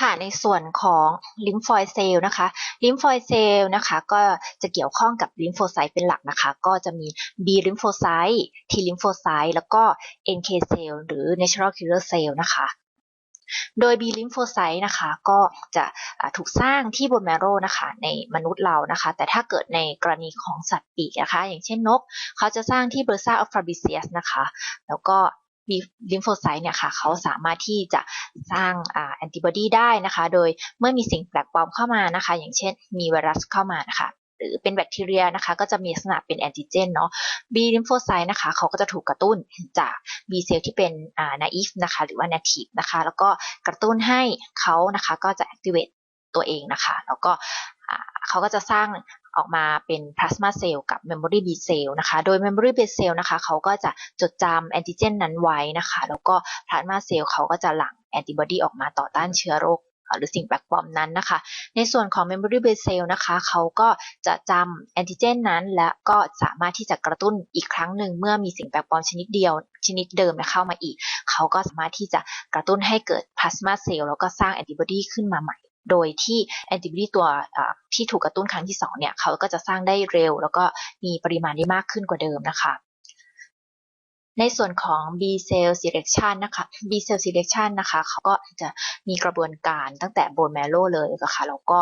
ค่ะในส่วนของลิมฟอยเซลล์นะคะลิมฟอยเซลล์นะคะก็จะเกี่ยวข้องกับลิมโฟไซต์เป็นหลักนะคะ ก็จะมี B ลิมโฟไซต์ T ลิมโฟไซต์แล้วก็ NK เซลล์หรือ natural killer cell นะคะโดย B ลิมโฟไซต์นะคะก็จะถูกสร้างที่บนแมโรนะคะในมนุษย์เรานะคะ แต่ถ้าเกิดในกรณีของสัตว์ปีกนะคะ อย่างเช่นนก เขาจะสร้างที่เบอร์ซาอัลฟาบิเซียสนะคะ แล้วก็ ลิมโฟไซต์เนี่ยค่ะเขาสามารถที่จะสร้างแอนติบอดีได้นะคะ โดยเมื่อมีสิ่งแปลกปลอมเข้ามานะคะ อย่างเช่นมีไวรัสเข้ามานะคะหรือเป็นแบคทีเรียนะคะ ก็จะมีลักษณะเป็นแอนติเจนเนาะ B ลิมโฟไซต์นะคะเขาก็จะถูกกระตุ้นจาก B เซลล์ที่เป็นอ่า naive นะคะ หรือว่า native นะคะ แล้วก็กระตุ้นให้เขานะคะก็จะ activate ตัวเองนะคะ แล้วก็เขาก็จะสร้าง ออกมาเป็นพลาสมาเซลล์กับ Memory B cell นะคะ โดย Memory B cell นะคะเขาก็จะจดจำแอนติเจนนั้นไว้นะคะ แล้วก็พลาสมาเซลล์เขาก็จะหลั่งแอนติบอดีออกมาต่อต้านเชื้อโรคหรือสิ่งแปลกปลอมนั้นนะคะ ในส่วนของ Memory B cell นะคะเขาก็จะจำแอนติเจนนั้น และก็สามารถที่จะกระตุ้นอีกครั้งหนึ่งเมื่อมีสิ่งแปลกปลอมชนิดเดียวชนิดเดิมเข้ามาอีก เขาก็สามารถที่จะกระตุ้นให้เกิดพลาสมาเซลล์แล้วก็สร้างแอนติบอดีขึ้นมาใหม่ โดยที่แอนติบอดีตัวที่ถูกกระตุ้นครั้งที่2เนี่ยเขาก็จะสร้างได้เร็ว แล้วก็มีปริมาณได้มากขึ้นกว่าเดิมนะคะในส่วนของ B cell selection นะคะ B cell selection นะคะเขาก็จะมีกระบวนการตั้งแต่ bone marrow เลยนะคะแล้วก็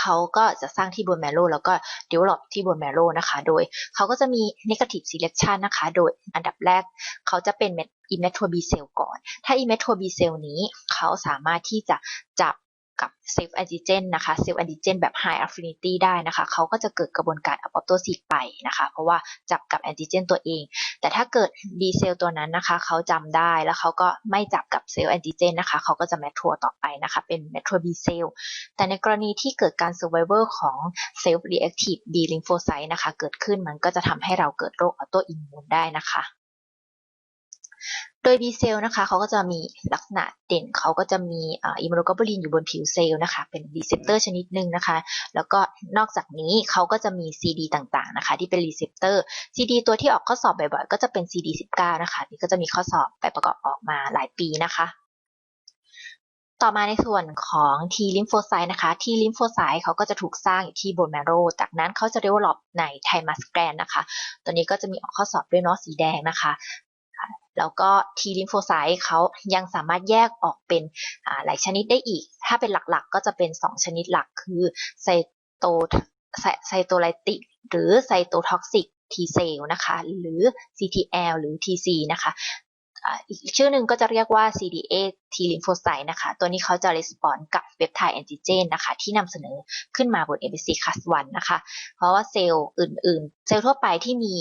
เขาก็จะสร้างที่ bone marrow แล้วก็ develop ที่ bone marrow นะคะ โดยเขาก็จะมี negative selection นะคะ โดยอันดับแรกเขาจะเป็น immature B cell ก่อน ถ้า immature B cell นี้เขาสามารถที่จะจับ กับเซลล์แอนติเจนนะคะเซลล์แอนติเจนแบบ high affinity ได้นะคะเขาก็จะเกิดกระบวนการอัปโตซิสไปนะคะ เพราะว่าจับกับแอนติเจนตัวเอง แต่ถ้าเกิด B เซลล์ตัวนั้นนะคะเขาจำได้แล้วเขาก็ไม่จับกับเซลล์แอนติเจนนะคะเขาก็จะแมททัวต่อไปนะคะเป็นแมททัว B เซลล์แต่ในกรณีที่เกิดการ survival ของเซลล์ reactive B lymphocyte นะคะเกิดขึ้นมันก็จะทำให้เราเกิดโรคออโตอิมมูนได้นะคะ ดย B เซลล์นะคะเขาก็จะมีลักษณะเด่นเขาก็จะมีอิมมูโนกลบูลินอยู่บนผิวเซลล์นะคะ เป็นรีเซพเตอร์ชนิดหนึ่งนะคะ แล้วก็นอกจากนี้เขาก็จะมี CD ต่างๆนะคะ ที่เป็นรีเซพเตอร์ CD ตัวที่ออกข้อสอบบ่อยๆ ก็จะเป็น CD19 นะคะนี่ก็จะมีข้อสอบไปประกอบออกมาหลายปีนะคะต่อมาในส่วนของ T lymphocyte นะคะ T lymphocyte เขาก็จะถูกสร้างอยู่ที่ bone marrow จากนั้นเขาจะ develop ใน thymus gland นะคะ ตัวนี้ก็จะมีออกข้อสอบด้วยเนาะสีแดงนะคะ แล้วก็ T ลิมโฟไซต์เขายังสามารถแยกออกเป็นหลายชนิดได้อีก ถ้าเป็นหลักๆ ก็จะเป็น 2 ชนิดหลักคือไซโตไซโตไลติกหรือไซโตท็อกซิก T เซลนะคะ หรือ CTL หรือ TC นะคะ อีกชื่อหนึ่งก็จะเรียกว่า CDA T lymphocyte นะคะ ตัวนี้เขาจะรีสปอนกับเปปไทด์แอนติเจนนะคะ ที่นำเสนอขึ้นมาบน MBC class 1นะคะ เพราะว่าเซลล์อื่นๆ เซลล์ทั่วไปที่มี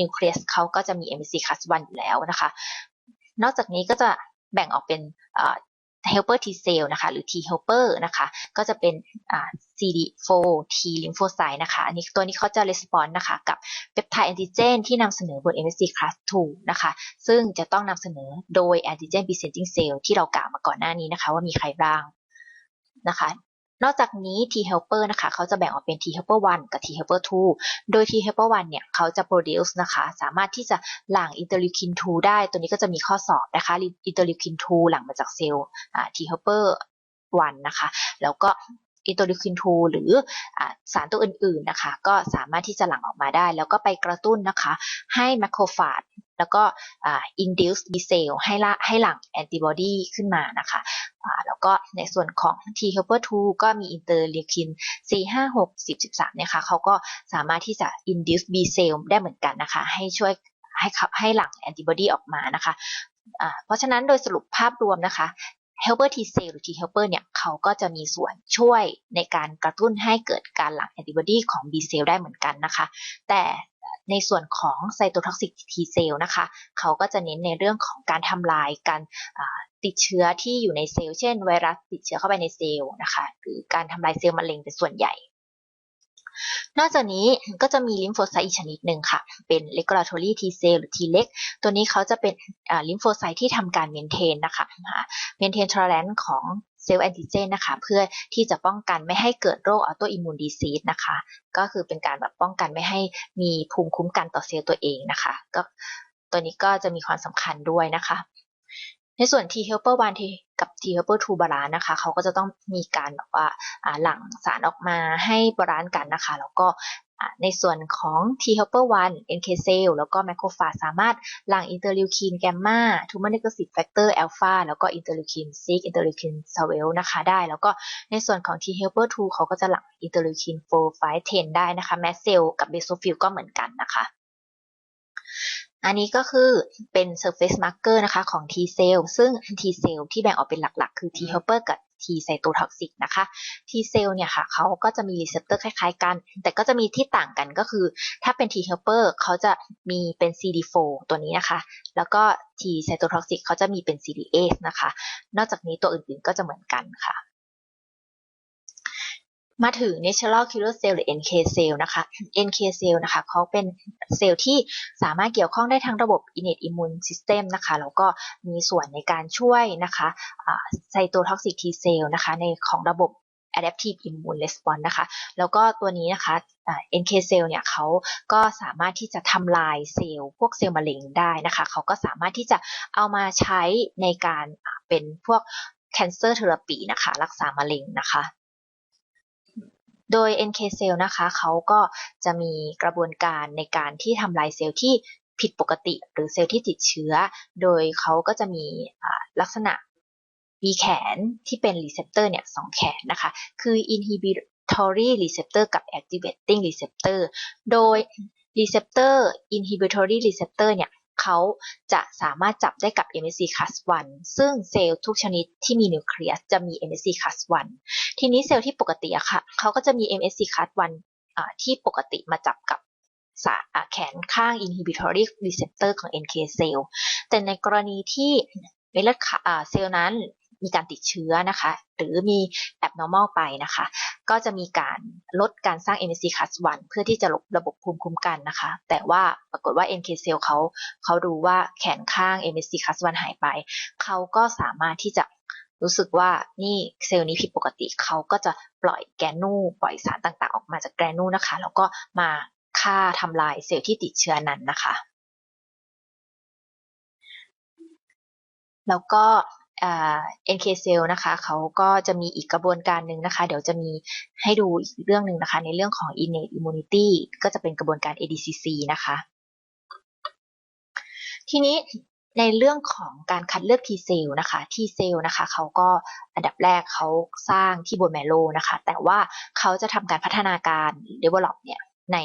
นิวเคลียสเขาก็จะมี MBC class 1อยู่แล้วนะคะ นอกจากนี้ก็จะแบ่งออกเป็น helper T cell นะคะ หรือ T helper นะคะ ก็จะเป็น CD4 T lymphocyte นะคะ อันนี้ตัวนี้เขาจะ response นะคะ กับ peptide antigen ที่นำเสนอบน MSC class 2 นะคะ ซึ่งจะต้องนำเสนอโดย antigen presenting cell ที่เรากล่าวมาก่อนหน้านี้นะคะ ว่ามีใครบ้างนะคะ นอกจากนี้ T helper นะคะ เขาจะแบ่งออกเป็น T helper 1 กับ T helper 2 โดย T helper 1 เนี่ย เขาจะ produce นะคะ สามารถที่จะหลั่ง interleukin 2 ได้ ตัวนี้ก็จะมีข้อสอบนะคะ interleukin 2 หลั่งมาจากเซลล์ T helper 1 นะคะ แล้วก็ อินเตอร์ลิคิน2หรืออสารตัวอื่นๆนะคะ ก็สามารถที่จะหลั่งออกมาได้ แล้วก็ไปกระตุ้นนะคะ ให้แมคโครฟาจแล้วก็ induce B cell ให้ละให้หลั่งแอนติบอดีขึ้นมานะคะแล้วก็ในส่วนของ T helper 2 ก็มีอินเตอร์ลีคิน 4 5 6 10 13เนี่ยค่ะเขาก็สามารถที่จะ induce B cell ได้เหมือนกันนะคะ ให้ช่วยให้ให้หลั่งแอนติบอดีออกมานะคะเพราะฉะนั้นโดยสรุปภาพรวมนะคะ helper T cell หรือ T helper เนี่ยเขาก็จะมีส่วนช่วยในการกระตุ้นให้เกิดการหลั่งแอนติบอดีของ B cell ได้เหมือนกันนะคะ แต่ในส่วนของไซโตท็อกซิกทีเซลนะคะ เขาก็จะเน้นในเรื่องของการทำลายการติดเชื้อที่อยู่ในเซลล์เช่นไวรัสติดเชื้อเข้าไปในเซลล์นะคะ หรือการทำลายเซลล์มะเร็งเป็นส่วนใหญ่ นอกจากนี้ก็จะมีลิมโฟไซต์อีกชนิดหนึ่งค่ะ เป็น regulatory T cell หรือ T เล็กตัวนี้เขาจะเป็นลิมโฟไซต์ที่ทำการเมนเทนนะคะเมนเทนทอร์แลนซ์ของเซลล์แอนติเจนนะคะเพื่อที่จะป้องกันไม่ให้เกิดโรคออโตอิมมูนดีซีสนะคะ ก็คือเป็นการแบบป้องกันไม่ให้มีภูมิคุ้มกันต่อเซลล์ตัวเองนะคะก็ตัวนี้ก็จะมีความสำคัญด้วยนะคะ ในส่วน T helper 1 กับ T helper 2บาลานนะคะเขาก็จะต้องมีการแบบว่าหลั่งสารออกมาให้บาลานกันนะคะ แล้วก็ในส่วนของ T helper 1 NK cell แล้วก็ macrophage สามารถหลั่งอินเตอร์ลิวคินแกมมา tumor necrosis factor alpha แล้วก็อินเตอร์ลิวคิน6อินเตอร์ลิวคิน12นะคะได้ แล้วก็ในส่วนของ T helper 2 เขาก็จะหลั่งอินเตอร์ลิวคิน4 5 10 ได้นะคะแมสเซลกับเบโซฟิลก็เหมือนกันนะคะ อันนี้ก็คือเป็น surface marker นะคะของ T cell ซึ่ง T cell ที่แบ่งออกเป็นหลักๆ คือ T helper กับ T cytotoxic นะคะ T cell เนี่ยค่ะเขาก็จะมีรีเซพเตอร์คล้ายๆกัน แต่ก็จะมีที่ต่างกันก็คือ ถ้าเป็น T helper เขาจะมีเป็น CD4 ตัวนี้นะคะ แล้วก็ T cytotoxic เขาจะมีเป็น CD8 นะคะ นอกจากนี้ตัวอื่นๆก็จะเหมือนกันค่ะ มาถึง natural killer cell หรือ NK cell นะคะ NK cell นะคะเขาเป็นเซลล์ที่สามารถเกี่ยวข้องได้ทั้งระบบ innate immune system นะคะแล้วก็มีส่วนในการช่วยนะคะ cytotoxic T cell นะคะในของระบบ adaptive immune response นะคะ แล้วก็ตัวนี้นะคะ NK cell เนี่ยเขาก็สามารถที่จะทำลายเซลล์พวกเซลล์มะเร็งได้นะคะ เขาก็สามารถที่จะเอามาใช้ในการเป็นพวก cancer therapy นะคะ รักษามะเร็งนะคะ โดย NK cell นะคะเขาก็จะมีกระบวนการในการที่ทำลายเซลล์ที่ผิดปกติหรือเซลล์ที่ติดเชื้อ โดยเขาก็จะมีลักษณะมีแขนที่เป็นรีเซพเตอร์เนี่ยสองแขนนะคะ คือ inhibitory receptor กับ activating receptor โดย receptor inhibitory receptor เนี่ย เขาจะสามารถจับได้กับ MSC class 1 ซึ่งเซลล์ทุกชนิดที่มีนิวเคลียสจะมี MSC class 1 ทีนี้เซลล์ที่ปกติอะค่ะเขาก็จะมี MSC class 1ที่ปกติมาจับกับแขนข้าง inhibitory receptor ของ NK cell แต่ในกรณีที่เม็ดเลือดเซลล์นั้น มีการติดเชื้อนะคะ หรือมี abnormal ไปนะคะ ก็จะมีการลดการสร้าง MSC class 1เพื่อที่จะลบระบบภูมิคุ้มกันนะคะ แต่ว่าปรากฏว่า NK cell เขาเขารู้ว่าแขนข้าง MSC class 1หายไป เขาก็สามารถที่จะรู้สึกว่านี่เซลล์นี้ผิดปกติเขาก็จะปล่อยแกนูปล่อยสารต่างๆ ออกมาจากแกนูนะคะ แล้วก็มาฆ่าทำลายเซลล์ที่ติดเชื้อนั้นนะคะ แล้วก็ NK cell นะคะเขาก็จะมีอีกกระบวนการหนึ่งนะคะ เดี๋ยวจะมีให้ดูอีกเรื่องหนึ่งนะคะ ในเรื่องของ innate immunity ก็จะเป็นกระบวนการ ADCC นะคะ ทีนี้ในเรื่องของการคัดเลือก T cell นะคะ T cell นะคะเขาก็อันดับแรกเขาสร้างที่บนแมโลนะคะ แต่ว่าเขาจะทำการพัฒนาการ develop เนี่ยใน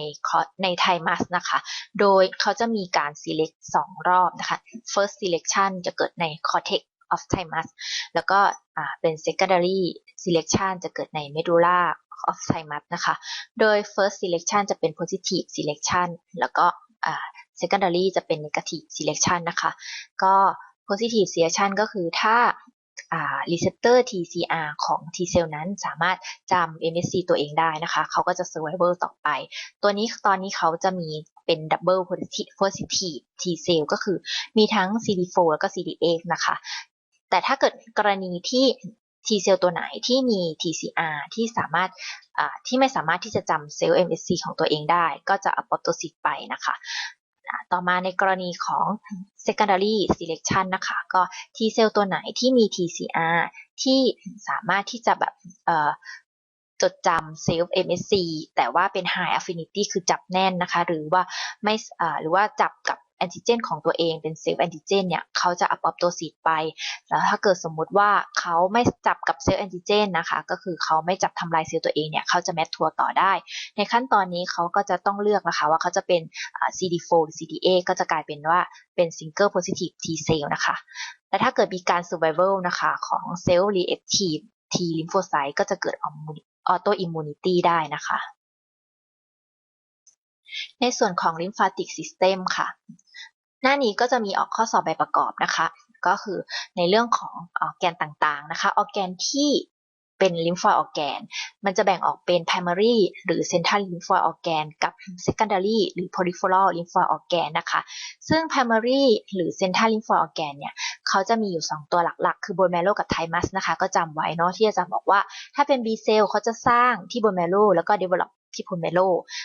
ในไทมัสนะคะ โดยเขาจะมีการ select 2 รอบนะคะ first selection จะเกิดใน cortex of thymus แล้วก็เป็น secondary selection จะเกิดใน medulla of thymus นะคะ โดย first selection จะเป็น positive selection แล้วก็ secondary จะเป็น negative selection นะคะ ก็ positive selection ก็คือถ้า receptor TCR ของ T cell นั้นสามารถจำ MSC ตัวเองได้นะคะ เขาก็จะ survival ต่อไป ตัวนี้ตอนนี้เขาจะมีเป็น double positive T cell ก็คือมีทั้ง CD4 แล้วก็ CD8 นะคะ แต่ถ้าเกิดกรณีที่ T เซลล์ตัวไหนที่มี TCR ที่สามารถที่ไม่สามารถที่จะจำเซลล์ MSC ของตัวเองได้ ก็จะอัปโตซิตไปนะคะ ต่อมาในกรณีของ secondary selection นะคะ ก็ T เซลล์ตัวไหนที่มี TCR ที่สามารถที่จะแบบจดจำเซลล์ MSC แต่ว่าเป็น high affinity คือจับแน่นนะคะ หรือว่าไม่หรือว่าจับกับ แอนติเจนของตัวเองเป็นเซลล์แอนติเจนเนี่ยเขาจะอัปอปโตซิตไป แล้วถ้าเกิดสมมุติว่าเขาไม่จับกับเซลล์แอนติเจนนะคะก็คือเขาไม่จับทำลายเซลล์ตัวเองเนี่ยเขาจะแมททัวร์ต่อได้ ในขั้นตอนนี้เขาก็จะต้องเลือกนะคะว่าเขาจะเป็น CD4 หรือ CD8 ก็จะกลายเป็นว่าเป็น single positive T cell นะคะและถ้าเกิดมีการ survival นะคะของเซลล์ reactive T lymphocyte ก็จะเกิด auto immunity ได้นะคะในส่วนของ lymphatic system ค่ะ หน้านี้ก็จะมีออกข้อสอบใบประกอบนะคะ ก็คือในเรื่องของออแกนต่างๆนะคะ ออแกนที่เป็นลิมฟอยออแกน มันจะแบ่งออกเป็น primary หรือ central lymphoid organ กับ secondary หรือ peripheral lymphoid organ นะคะ ซึ่ง primary หรือ central lymphoid organ เนี่ย เขาจะมีอยู่ 2 ตัวหลักๆ คือ bone marrow กับ thymus นะคะ ก็จำไว้เนาะที่อาจารย์บอกว่า ถ้าเป็น B cell เขาจะสร้างที่ bone marrow แล้วก็ develop ที่โบนเมโล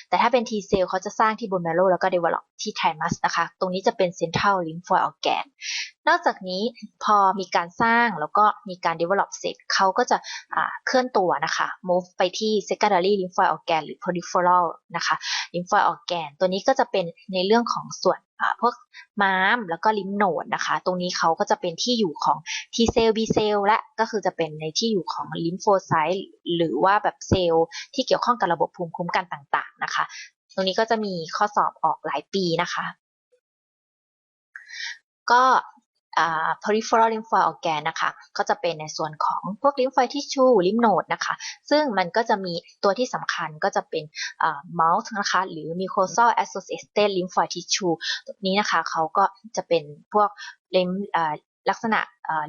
แต่ถ้าเป็น T cell เขาจะสร้างที่โบนเมโลแล้วก็ develop ที่ไทมัสนะคะ ตรงนี้จะเป็น central lymphoid organ นอกจากนี้พอมีการสร้างแล้วก็มีการ develop เสร็จเขาก็จะเคลื่อนตัวนะคะ move ไปที่ secondary lymphoid organ หรือ peripheral นะคะ lymphoid organ ตัวนี้ก็จะเป็นในเรื่องของส่วน พวกม้ามแล้วก็ลิมโนดนะคะ ตรงนี้เขาก็จะเป็นที่อยู่ของ T เซล B เซลและก็คือจะเป็นในที่อยู่ของลิมโฟไซต์หรือว่าแบบเซลล์ที่เกี่ยวข้องกับระบบภูมิคุ้มกันต่างๆนะคะ ตรงนี้ก็จะมีข้อสอบออกหลายปีนะคะ ก็ peripheral lymphoid organ นะคะ ก็จะเป็นในส่วนของพวก lymphoid tissue lymph node นะคะ ซึ่งมันก็จะมีตัวที่สำคัญก็จะเป็น mouth นะคะ หรือ mucosal associated lymphoid tissue ตัวนี้นะคะเขาก็จะเป็นพวก lymph ลักษณะ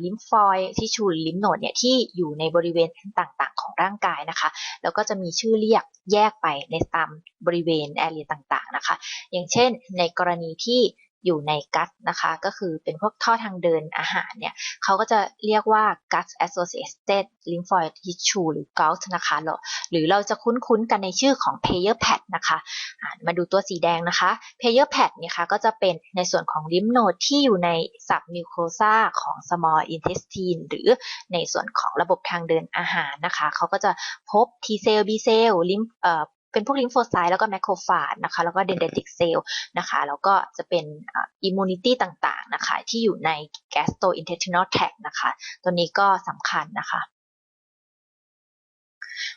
ลิมฟอยที่ชูลิมโนดเนี่ยที่อยู่ในบริเวณต่างๆ ของร่างกายนะคะ แล้วก็จะมีชื่อเรียกแยกไปในตามบริเวณแอเรียต่างๆนะคะ อย่างเช่นในกรณีที่ อยู่ในกัสนะคะก็คือเป็นพวกท่อทางเดินอาหารเนี่ยเขาก็จะเรียกว่า gut associated lymphoid tissue หรือ GOUT นะคะหรือเราจะคุ้นๆกันในชื่อของ Payer pad นะคะมาดูตัวสีแดงนะคะ Payer pad เนี่ยค่ะก็จะเป็นในส่วนของลิมโนดที่อยู่ในสับมิวโคซาของ small intestine หรือในส่วนของระบบทางเดินอาหารนะคะเขาก็จะพบ T cell B cell ลิม เป็นพวกลิมโฟไซต์แล้วก็แมคโครฟาจนะคะแล้วก็เดนเดติกเซลล์นะคะแล้วก็จะเป็นอิมมูนิตี้ต่างๆนะคะที่อยู่ใน gastrointestinal tract นะคะ ตัวนี้ก็สำคัญนะคะ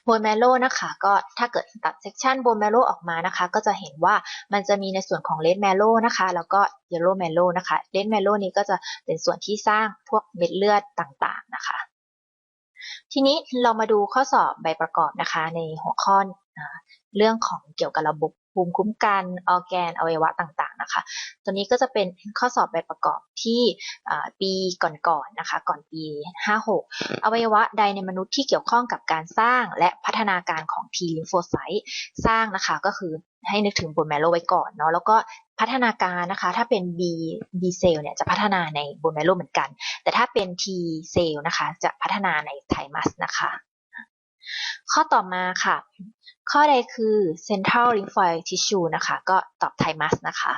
โบนแมโลนะคะก็ถ้าเกิดตัดเซกชันโบนแมโลออกมานะคะ ก็จะเห็นว่ามันจะมีในส่วนของเลดแมโลนะคะ แล้วก็เยลโลแมโลนะคะเลดแมโลนี้ก็จะเป็นส่วนที่สร้างพวกเม็ดเลือดต่างๆนะคะ ทีนี้เรามาดูข้อสอบใบประกอบนะคะ ในหัวข้อเรื่องของเกี่ยวกับระบบภูมิคุ้มกันออแกนอวัยวะต่างๆนะคะ ตัวนี้ก็จะเป็นข้อสอบแบบประกอบที่ปีก่อนๆนนะคะ ก่อนปี 56 อวัยวะใดในมนุษย์ที่เกี่ยวข้องกับการสร้างและพัฒนาการของ T ลิมโฟไซต์สร้างนะคะก็คือให้นึกถึงโบนแมโลไว้ก่อนเนาะแล้วก็ พัฒนาการนะคะ ถ้าเป็น B B เซลเนี่ยจะพัฒนาในบนแมโลเหมือนกัน แต่ถ้าเป็น T เซลนะคะ จะพัฒนาในไทมัสนะคะ ข้อต่อมาค่ะ ข้อใดคือ central lymphoid tissue นะคะ ก็ตอบไทมัสนะคะ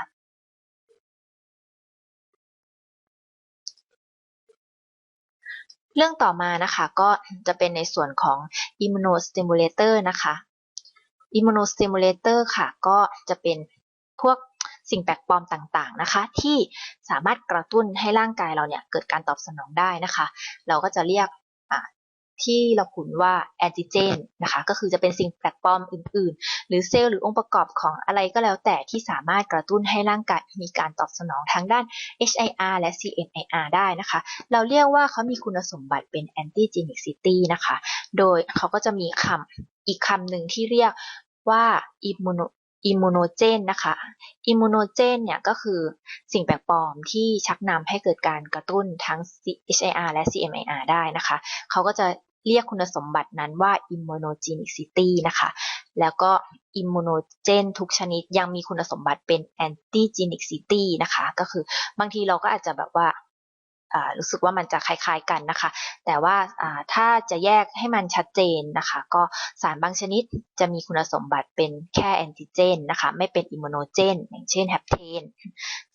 เรื่องต่อมานะคะก็จะเป็นในส่วนของ immunostimulator นะคะ immunostimulator ค่ะ ก็จะเป็นพวก สิ่งแปลกปลอมต่างๆนะคะ ที่สามารถกระตุ้นให้ร่างกายเราเนี่ยเกิดการตอบสนองได้นะคะ เราก็จะเรียกที่เราคุ้นว่าแอนติเจนนะคะก็คือจะเป็นสิ่งแปลกปลอมอื่น ๆ หรือเซลล์หรือองค์ประกอบของอะไรก็แล้วแต่ที่สามารถกระตุ้นให้ร่างกายมีการตอบสนองทั้งด้าน HIR และ CNIR ได้นะคะ เราเรียกว่าเขามีคุณสมบัติเป็น antigenicity นะคะ โดยเขาก็จะมีคำอีกคำหนึ่งที่เรียกว่า immuno อิมมูโนเจนนะคะ อิมมูโนเจนเนี่ยก็คือสิ่งแปลกปลอมที่ชักนำให้เกิดการกระตุ้นทั้ง HIR และ CMIR ได้นะคะ เขาก็จะเรียกคุณสมบัตินั้นว่า immunogenicity นะคะ แล้วก็ immunogen ทุกชนิดยังมีคุณสมบัติเป็น antigenicity นะคะ ก็คือบางทีเราก็อาจจะแบบว่า รู้สึกว่ามันจะคล้ายๆกันนะคะ แต่ว่าถ้าจะแยกให้มันชัดเจนนะคะ ก็สารบางชนิดจะมีคุณสมบัติเป็นแค่แอนติเจนนะคะ ไม่เป็นอิมมูโนเจน อย่างเช่นแฮปเทน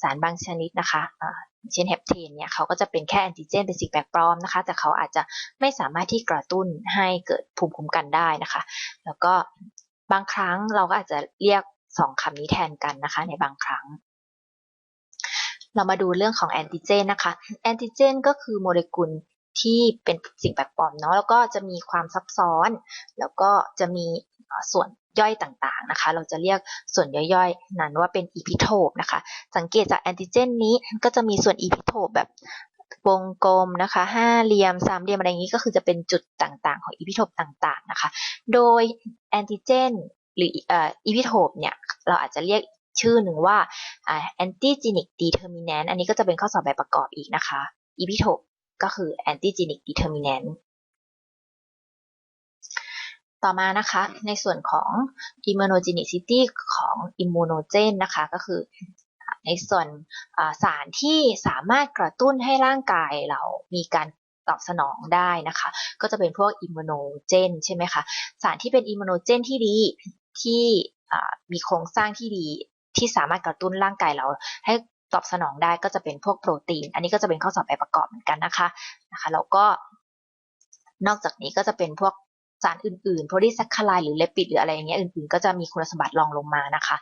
สารบางชนิดนะคะเช่นแฮปเทนเนี่ยเขาก็จะเป็นแค่แอนติเจนเป็นสิ่งแปลกปลอมนะคะ แต่เขาอาจจะไม่สามารถที่กระตุ้นให้เกิดภูมิคุ้มกันได้นะคะ แล้วก็บางครั้งเราก็อาจจะเรียกสองคำนี้แทนกันนะคะในบางครั้ง เรามาดูเรื่องของแอนติเจนนะคะ แอนติเจนก็คือโมเลกุลที่เป็นสิ่งแปลกปลอมเนาะแล้วก็จะมีความซับซ้อน แล้วก็จะมีส่วนย่อยต่างๆนะคะ เราจะเรียกส่วนย่อยๆ นั้นว่าเป็นอีพิโทปนะคะ สังเกตจากแอนติเจนนี้ก็จะมีส่วนอีพิโทปแบบวงกลมนะคะห้าเหลี่ยมสามเหลี่ยมอะไรอย่างนี้ก็คือจะเป็นจุดต่างๆ ของอีพิโทปต่างๆนะคะ โดยแอนติเจนหรืออีพิโทปเนี่ยเราอาจจะเรียก ชื่อหนึ่งว่า antigenic determinant อันนี้ก็จะเป็นข้อสอบแบบประกอบอีกนะคะ epitope ก็คือ antigenic determinant ต่อมานะคะในส่วนของ immunogenicity ของ immunogen นะคะก็คือในส่วนสารที่สามารถกระตุ้นให้ร่างกายเรามีการตอบสนองได้นะคะ ก็จะเป็นพวกอิมมูโนเจนใช่ไหมคะ สารที่เป็นอิมมูโนเจนที่ดีที่มีโครงสร้างที่ดี ที่สามารถกระตุ้นร่างกายเราให้ตอบสนองได้ก็จะเป็นพวกโปรตีน อันนี้ก็จะเป็นข้อสอบแบบประกอบเหมือนกันนะคะนะคะแล้วก็นอกจากนี้ก็จะเป็นพวกสารอื่นๆโพลีแซคคารายหรือเลปิดหรืออะไรอย่างเงี้ยอื่นๆ ก็จะมีคุณสมบัติรองลงมานะคะ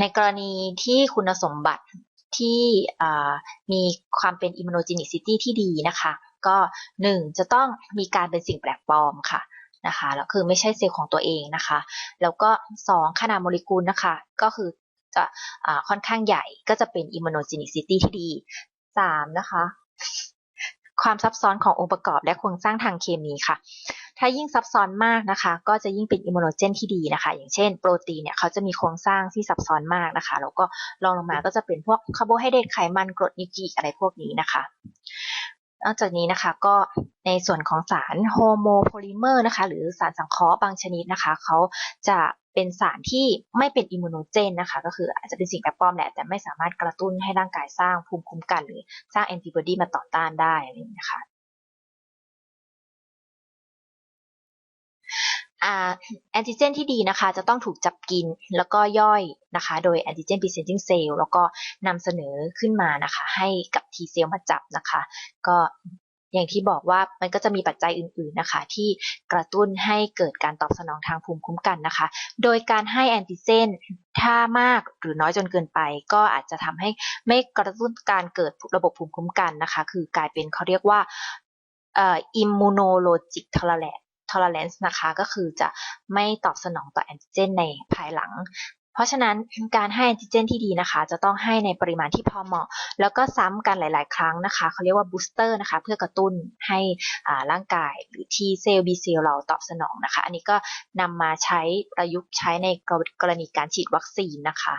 ในกรณีที่คุณสมบัติที่มีความเป็น immunogenicity ที่ดีนะคะ ก็ 1. จะต้องมีการเป็นสิ่งแปลกปลอมค่ะ นะคะแล้วคือไม่ใช่เซลล์ของตัวเองนะคะ แล้วก็ 2. ขนาดโมเลกุลนะคะ ก็คือจะค่อนข้างใหญ่ก็จะเป็น immunogenicity ที่ดี 3. นะคะ ความซับซ้อนขององค์ประกอบและโครงสร้างทางเคมีค่ะ ถ้ายิ่งซับซ้อนมากนะคะ ก็จะยิ่งเป็นอิมมูโนเจนที่ดีนะคะ อย่างเช่น โปรตีนเนี่ยเขาจะมีโครงสร้างที่ซับซ้อนมากนะคะ แล้วก็รองลงมาก็จะเป็นพวกคาร์โบไฮเดรตไขมันกรดนิวกลีกอะไรพวกนี้นะคะ นอกจากนี้นะคะก็ในส่วนของสารโฮโมโพลิเมอร์นะคะ หรือสารสังเคราะห์บางชนิดนะคะ เขาจะเป็นสารที่ไม่เป็นอิมมูโนเจนนะคะ ก็คืออาจจะเป็นสิ่งแปลกปลอมแหละ แต่ไม่สามารถกระตุ้นให้ร่างกายสร้างภูมิคุ้มกัน หรือสร้างแอนติบอดีมาต่อต้านได้อะไรนะคะ แอนติเจนที่ดีนะคะ จะต้องถูกจับกินแล้วก็ย่อยนะคะ โดยแอนติเจน presenting cell แล้วก็นำเสนอขึ้นมานะคะ ให้กับ T cell มาจับนะคะ ก็อย่างที่บอกว่ามันก็จะมีปัจจัยอื่นๆนะคะ ที่กระตุ้นให้เกิดการตอบสนองทางภูมิคุ้มกันนะคะ โดยการให้แอนติเจนถ้ามากหรือน้อยจนเกินไป ก็อาจจะทำให้ไม่กระตุ้นการเกิดระบบภูมิคุ้มกันนะคะ คือกลายเป็นเขาเรียกว่าอ่อ immunologic tolerance tolerance นะคะก็คือจะไม่ตอบสนองต่อแอนติเจนในภายหลัง เพราะฉะนั้นการให้แอนติเจนที่ดีนะคะ จะต้องให้ในปริมาณที่พอเหมาะ แล้วก็ซ้ำกันหลาย ๆ ครั้งนะคะเขาเรียกว่าบูสเตอร์นะคะเพื่อกระตุ้นให้ร่างกายหรือที่เซลล์บีเซลล์เราตอบสนองนะคะ อันนี้ก็นำมาใช้ประยุกต์ใช้ในกรณีการฉีดวัคซีนนะคะ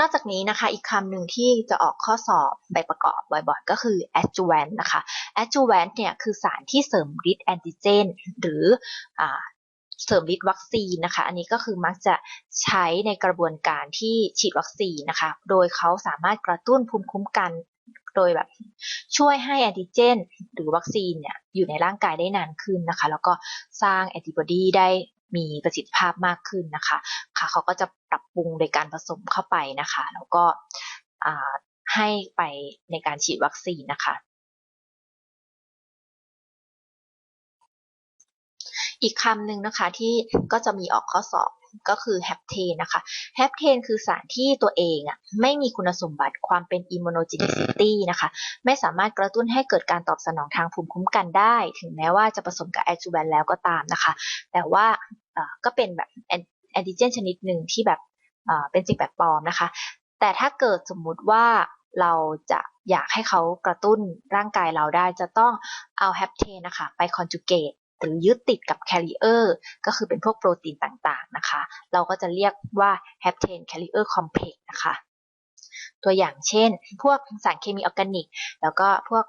นอกจากนี้นะคะอีกคำหนึ่งที่จะออกข้อสอบใบประกอบบ่อยๆ ก็คือ adjuvant นะคะ adjuvant เนี่ยคือสารที่เสริมฤทธิ์แอนติเจน หรือเสริมฤทธิ์วัคซีนนะคะ อันนี้ก็คือมักจะใช้ในกระบวนการที่ฉีดวัคซีนนะคะ โดยเขาสามารถกระตุ้นภูมิคุ้มกันโดยแบบช่วยให้แอนติเจน หรือวัคซีนเนี่ยอยู่ในร่างกายได้นานขึ้นนะคะ แล้วก็สร้างแอนติบอดีได้ มีประสิทธิภาพมากขึ้นนะคะค่ะเขาก็จะปรับปรุงโดยการผสมเข้าไปนะคะ แล้วก็ให้ไปในการฉีดวัคซีนนะคะอีกคำหนึ่งนะคะที่ก็จะมีออกข้อสอบ ก็คือแฮปเทนนะคะแฮปเทนคือสารที่ตัวเองอะไม่มีคุณสมบัติความเป็นอิมมูโนจินิซิตี้นะคะไม่สามารถกระตุ้นให้เกิดการตอบสนองทางภูมิคุ้มกันได้ ถึงแม้ว่าจะผสมกับแอจูแวนแล้วก็ตามนะคะ แต่ว่าก็เป็นแบบแอนติเจนชนิดหนึ่งที่แบบเป็นสิ่งแบบปลอมนะคะ แต่ถ้าเกิดสมมุติว่าเราจะอยากให้เขากระตุ้นร่างกายเราได้จะต้องเอาแฮปเทนนะคะไปคอนจูเกต หรือยึดติดกับแคริเออร์ก็คือเป็นพวกโปรตีนต่างๆนะคะ เราก็จะเรียกว่า heptane carrier complex นะคะตัวอย่างเช่น พวกสารเคมีออร์แกนิก แล้วก็พวก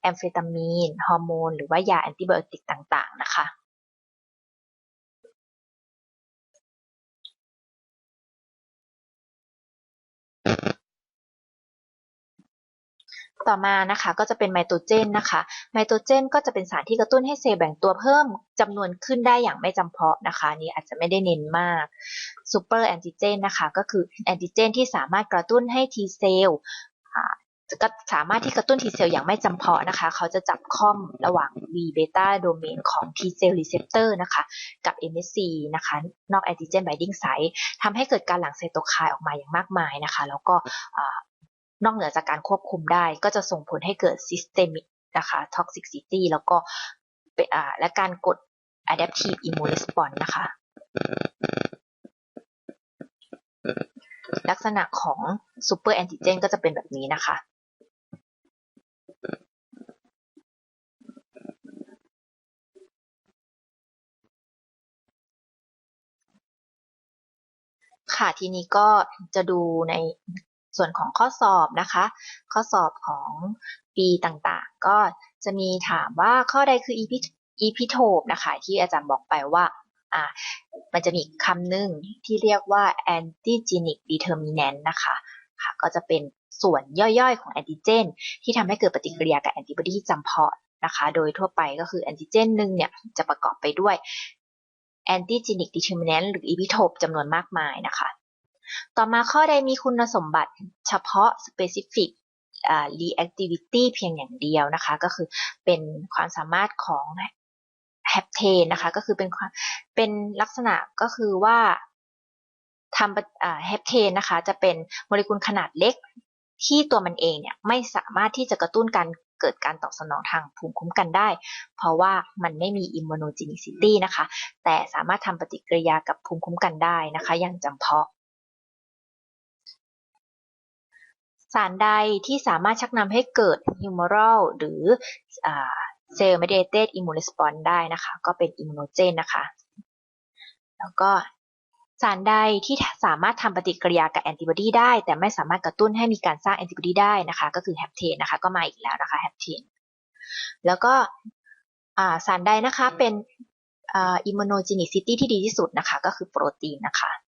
แอมเฟตามีน ฮอร์โมน หรือว่ายาแอนติไบโอติกต่างๆนะคะ ต่อมานะคะก็จะเป็นไมโตเจนนะคะไมโตเจนก็จะเป็นสารที่กระตุ้นให้เซลล์แบ่งตัวเพิ่มจำนวนขึ้นได้อย่างไม่จำเพาะนะคะนี่อาจจะไม่ได้เน้นมากซูเปอร์แอนติเจนนะคะก็คือแอนติเจนที่สามารถกระตุ้นให้ทีเซลล์ก็สามารถที่กระตุ้น T เซลล์อย่างไม่จำเพาะนะคะ เขาจะจับค่อมระหว่าง V เบต้าโดเมนของ T เซลล์รีเซพเตอร์นะคะ กับ MSC นะคะ นอกแอนติเจนไบดิ้งไซต์ทำให้เกิดการหลั่งไซโตไคน์ออกมาอย่างมากมายนะคะ แล้วก็ นอกเหนือจากการควบคุมได้ ก็จะส่งผลให้เกิด systemic นะคะ toxicity แล้วก็และการกด adaptive immune response นะคะ ลักษณะของ super antigen ก็จะเป็นแบบนี้นะคะค่ะทีนี้ก็จะดูใน ส่วนของข้อสอบนะคะ ข้อสอบของปีต่างๆ ก็จะมีถามว่าข้อใดคือ epitope นะคะที่อาจารย์บอกไปว่าอ่ามันจะมีคำหนึ่งที่เรียกว่า antigenic determinant นะคะค่ะก็จะเป็นส่วนย่อยๆ ของแอนติเจน ที่ทำให้เกิดปฏิกิริยากับแอนติบอดีจำเพาะนะคะ โดยทั่วไปก็คือแอนติเจนหนึ่งเนี่ยจะประกอบไปด้วยแอนติจีนิกดิเทอร์มินนต์หรืออีพิโทปจำนวนมากมายนะคะ ต่อมาข้อใดมีคุณสมบัติเฉพาะ specific reactivity เพียงอย่างเดียวนะคะ ก็คือเป็นความสามารถของแฮปเทนนะคะ ก็คือเป็นความเป็นลักษณะก็คือว่าทำแฮปเทนนะคะ จะเป็นโมเลกุลขนาดเล็กที่ตัวมันเองเนี่ยไม่สามารถที่จะกระตุ้นการเกิดการตอบสนองทางภูมิคุ้มกันได้ เพราะว่ามันไม่มีอิมมูโนจินิซิตี้นะคะ แต่สามารถทำปฏิกิริยากับภูมิคุ้มกันได้นะคะ อย่างจำเพาะ สารใดที่สามารถชักนำให้เกิด humoral หรือ cell mediated immune response ได้นะคะ ก็เป็นอิมมูโนเจนนะคะ แล้วก็สารใดที่สามารถทำปฏิกิริยากับแอนติบอดีได้ แต่ไม่สามารถกระตุ้นให้มีการสร้างแอนติบอดีได้นะคะ ก็คือแฮปเทนนะคะ ก็มาอีกแล้วนะคะแฮปเทนแล้วก็สารใดนะคะเป็นอิมมูโนจินิซิตี้ที่ดีที่สุดนะคะ ก็คือโปรตีนนะคะ